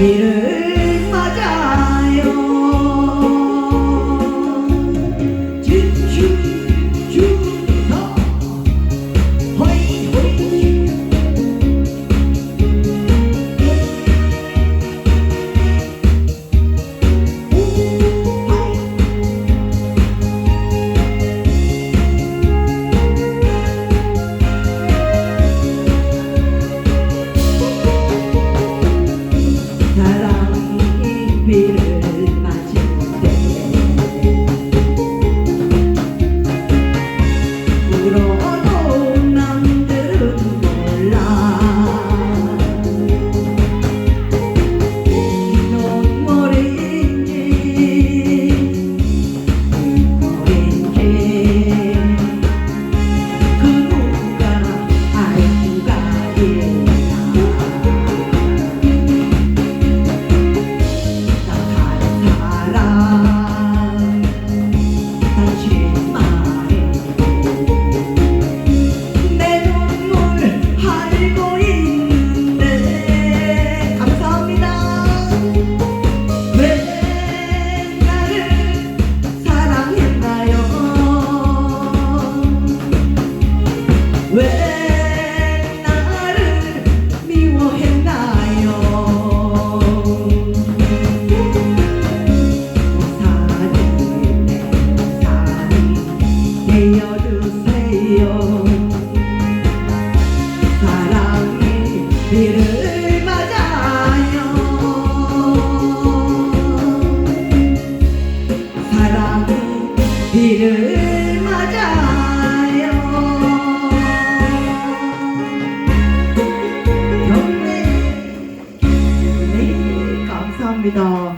bir 비를 맞아요. 사랑이 비를 맞아요. 경례. 네, 감사합니다.